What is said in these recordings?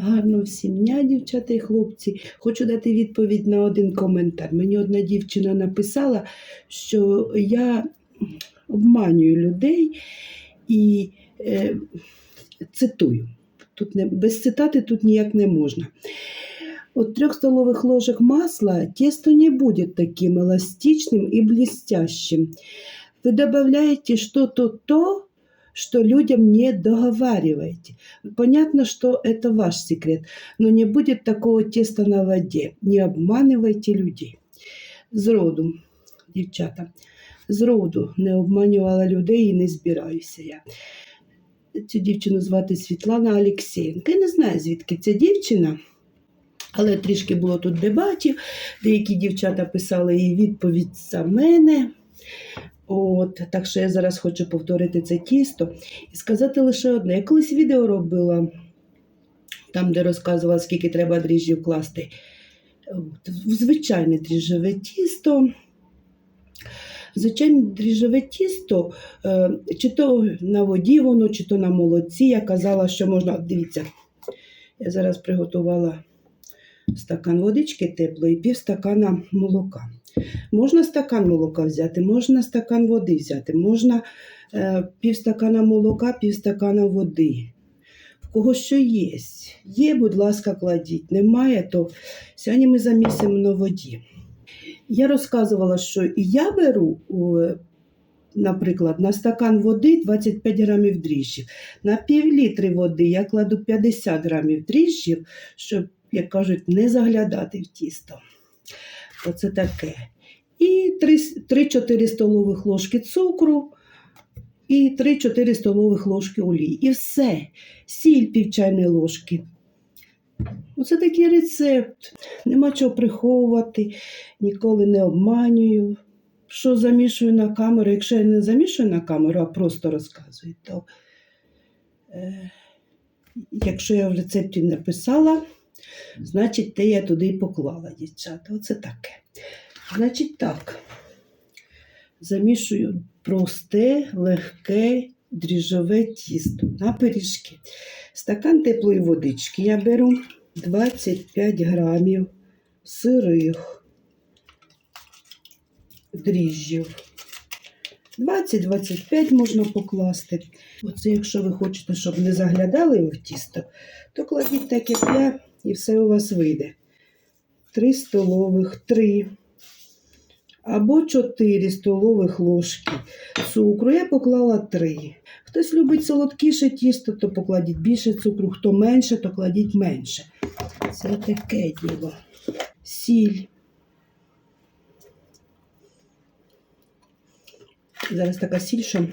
Гарно всім дня, дівчата і хлопці. Хочу дати відповідь на один коментар. Мені одна дівчина написала, що я обманюю людей і е, цитую. Тут не, без цитати тут ніяк не можна. От трех столовых ложек масла тесто не будет таким эластичным и блестящим. Вы добавляете что-то то, что людям не договариваете. Понятно, что это ваш секрет, но не будет такого теста на воде. Не обманывайте людей. Зроду, дівчата, зроду не обманювала людей і не збираюся я. Цю дівчину звати Світлана Алєксєєнка. Я не знаю, звідки ця дівчина. Але трішки було тут дебатів. Деякі дівчата писали їй відповідь за мене. От, так що я зараз хочу повторити це тісто і сказати лише одне. Я колись відео робила, там, де розказувала, скільки треба дріжджів класти. От, звичайне дріжджове тісто. Звичайне дріжджове тісто, е, чи то на воді воно, чи то на молоці. Я казала, що можна. Дивіться, я зараз приготувала стакан водички теплої, пів стакана молока. Можна стакан молока взяти, можна стакан води взяти, можна е, пів стакана молока, пів стакана води. В кого що є. Є, будь ласка, кладіть. Немає, то сьогодні ми замісимо на воді. Я розказувала, що я беру, наприклад, на стакан води 25 грамів дріжджів. На пів літри води я кладу 50 грамів дріжджів, щоб, як кажуть, не заглядати в тісто. Оце таке. І 3-4 столових ложки цукру, і 3-4 столових ложки олії. І все. Сіль пів чайної ложки. Оце такий рецепт. Нема чого приховувати, ніколи не обманюю. Що замішую на камеру, якщо я не замішую на камеру, а просто розказую, то е, якщо я в рецепті написала, значить, те я туди і поклала, дівчата. Оце таке. Значить так, замішую просте, легке дріжджове тісто на пиріжки. Стакан теплої водички я беру 25 грамів сирих дріжджів. 20-25 можна покласти. Оце, якщо ви хочете, щоб не заглядали в тісто, то кладіть так, як я, і все у вас вийде. 3 столових, 3 або 4 столових ложки цукру. Я поклала 3. Хтось любить солодкіше тісто, то покладіть більше цукру, хто менше, то кладіть менше. Це таке діло. Сіль. Зараз така сіль, що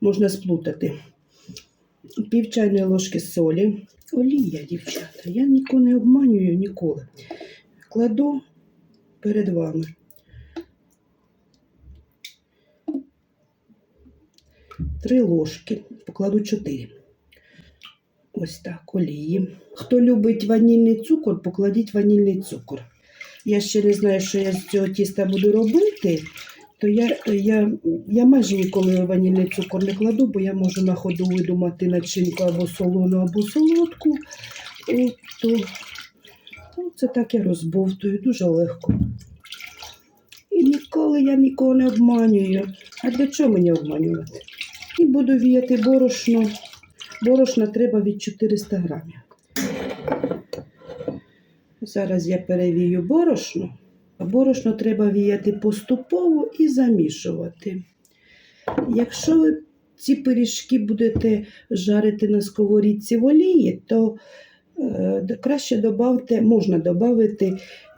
можна сплутати. Пів чайної ложки солі. Олія, дівчата. Я нікого не обманюю ніколи. Кладу перед вами. Три ложки, покладу чотири. Ось так, олії. Хто любить ванільний цукор, покладіть ванільний цукор. Я ще не знаю, що я з цього тіста буду робити, то я, я, я майже ніколи ванільний цукор не кладу, бо я можу на ходу видумати начинку або солону, або солодку. От, то, ну, це так я розбовтую, дуже легко. І ніколи я нікого не обманюю. А для чого мені обманювати? І буду віяти борошно. Борошна треба від 400 грамів. Зараз я перевію борошно. Борошно треба віяти поступово і замішувати. Якщо ви ці пиріжки будете жарити на сковорідці в олії, то е, краще добавте, можна додати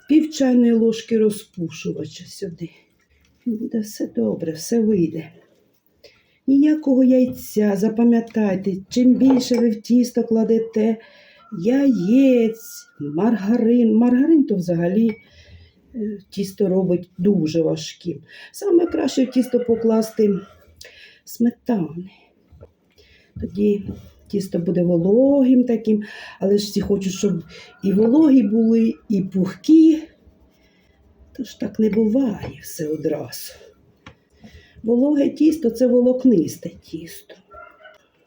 пів чайної ложки розпушувача сюди. Буде все добре, все вийде. Ніякого яйця, запам'ятайте, чим більше ви в тісто кладете яєць, маргарин. Маргарин то взагалі тісто робить дуже важким. Саме краще в тісто покласти сметани. Тоді тісто буде вологим таким, але ж всі хочуть, щоб і вологі були, і пухкі. Тож так не буває все одразу. Вологе тісто це волокнисте тісто.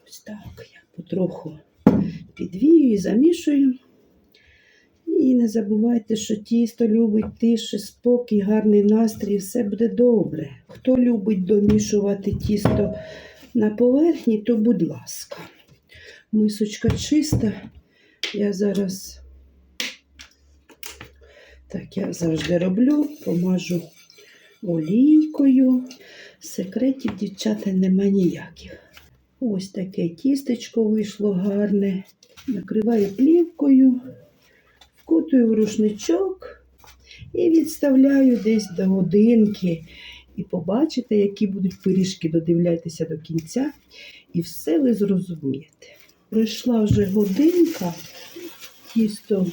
Ось так я потроху підвію і замішую. І не забувайте, що тісто любить тиші, спокій, гарний настрій, все буде добре. Хто любить домішувати тісто на поверхні, то будь ласка. Мисочка чиста. Я зараз, так я завжди роблю, помажу олійкою. Секретів, дівчата, нема ніяких. Ось таке тістечко вийшло гарне. Накриваю плівкою, вкутую в рушничок і відставляю десь до годинки. І побачите, які будуть пиріжки, додивляйтеся до кінця, і все ви зрозумієте. Пройшла вже годинка, тісто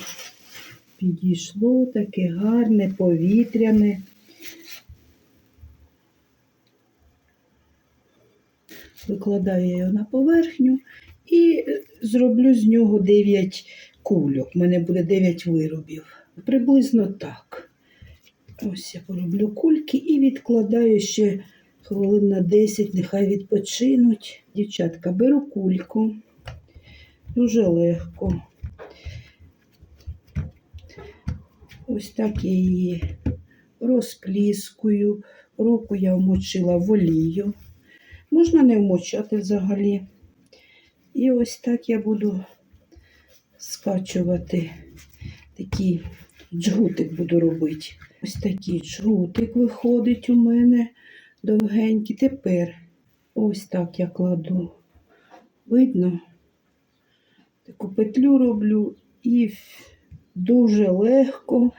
підійшло таке гарне, повітряне. Викладаю його на поверхню і е, зроблю з нього 9 кульок. У мене буде 9 виробів. Приблизно так. Ось я пороблю кульки і відкладаю ще хвилин на 10, нехай відпочинуть. Дівчатка, беру кульку. Дуже легко. Ось так я її розпліскую. Руку я вмочила в олію. Можна не вмочати взагалі. І ось так я буду скачувати такий джгутик буду робити. Ось такий джгутик виходить у мене довгенький. Тепер ось так я кладу. Видно? Таку петлю роблю і дуже легко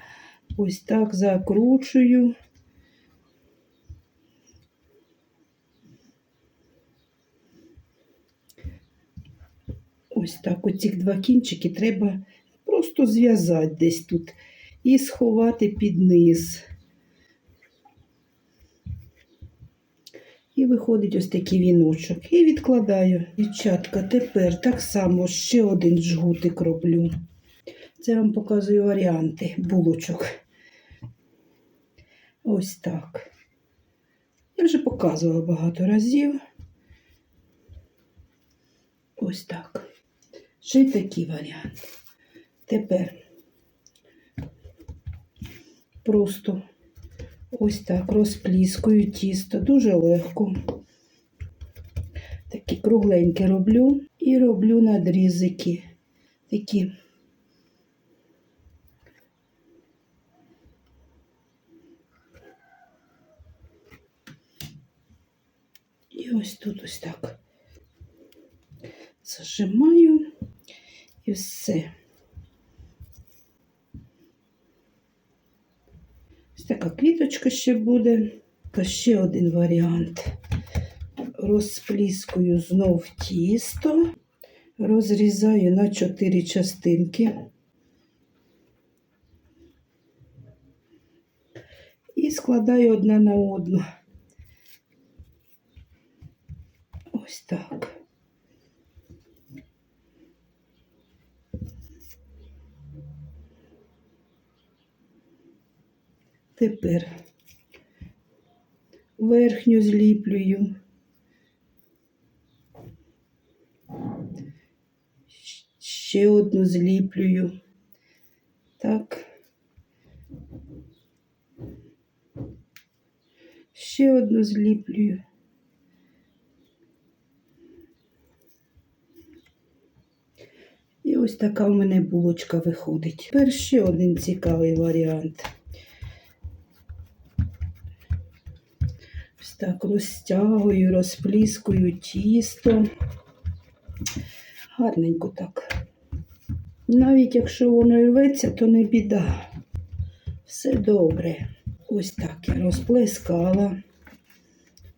ось так закручую. Ось так оці два кінчики треба просто зв'язати десь тут і сховати під низ. І виходить ось такий віночок. І відкладаю. Дівчатка, тепер так само ще один жгутик роблю. Це вам показую варіанти булочок. Ось так. Я вже показувала багато разів. Ось так. Ще й такий варіант. Тепер просто ось так розпліскую тісто, дуже легко. Такі кругленькі роблю і роблю надрізики. Такі. І ось тут ось так зажимаю і все. Ось така квіточка ще буде. Та ще один варіант. Розпліскую знов тісто, розрізаю на чотири частинки. І складаю одна на одну. Ось так. Тепер верхню зліплюю. Ще одну зліплюю. Так. Ще одну зліплюю. І ось така у мене булочка виходить. Тепер ще один цікавий варіант. Ось так розтягую, розпліскую тісто. Гарненько так. Навіть якщо воно і рветься, то не біда. Все добре. Ось так я розплескала,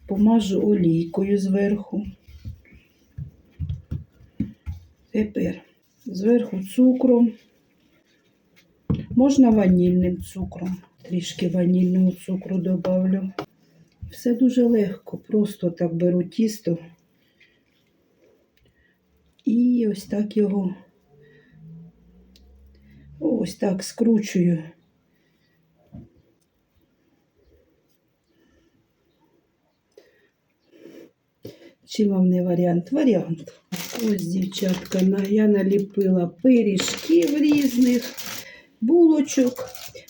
помажу олійкою зверху. Тепер зверху цукром. Можна ванільним цукром. Трішки ванільного цукру добавлю. Все дуже легко. Просто так беру тісто і ось так його ось так скручую. Чи вам не варіант? Варіант. Ось, дівчатка, я наліпила пиріжків різних, булочок.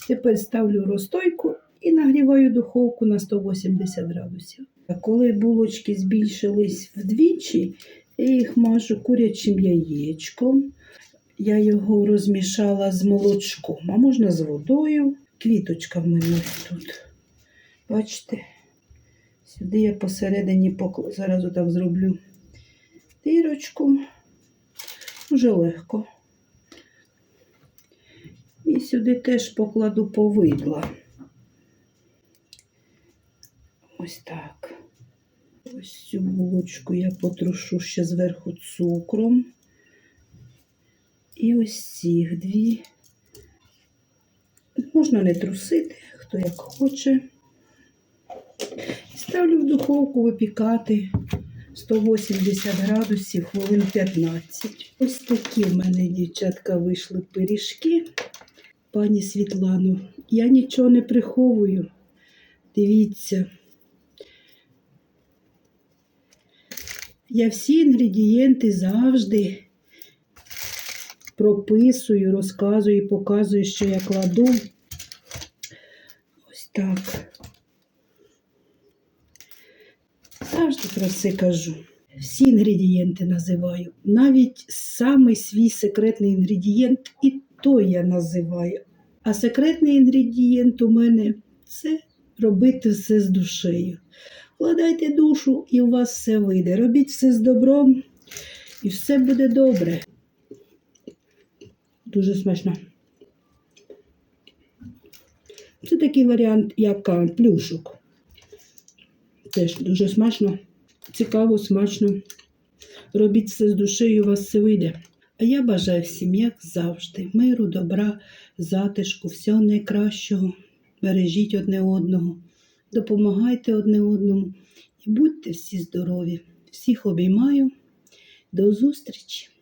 Тепер ставлю розстойку і нагріваю духовку на 180 градусів. Коли булочки збільшились вдвічі, я їх мажу курячим яєчком. Я його розмішала з молочком, а можна з водою. Квіточка в мене тут. Бачите? Сюди я посередині покла... зараз отак зроблю дирочку. Дуже легко. І сюди теж покладу повидла. Ось так. Ось цю булочку я потрушу ще зверху цукром. І ось цих дві. Можна не трусити, хто як хоче. Ставлю в духовку випікати 180 градусів хвилин 15. Ось такі в мене, дівчатка, вийшли пиріжки. Пані Світлану, я нічого не приховую. Дивіться. Я всі інгредієнти завжди прописую, розказую і показую, що я кладу. Ось так. Завжди про це кажу. Всі інгредієнти називаю. Навіть самий свій секретний інгредієнт, і той я називаю. А секретний інгредієнт у мене це робити все з душею. Вкладайте душу, і у вас все вийде. Робіть все з добром, і все буде добре. Дуже смачно. Це такий варіант, як плюшок. Теж дуже смачно, цікаво, смачно. Робіть все з душею, у вас все вийде. А я бажаю всім, як завжди, миру, добра, затишку, всього найкращого. Бережіть одне одного, допомагайте одне одному і будьте всі здорові. Всіх обіймаю. До зустрічі!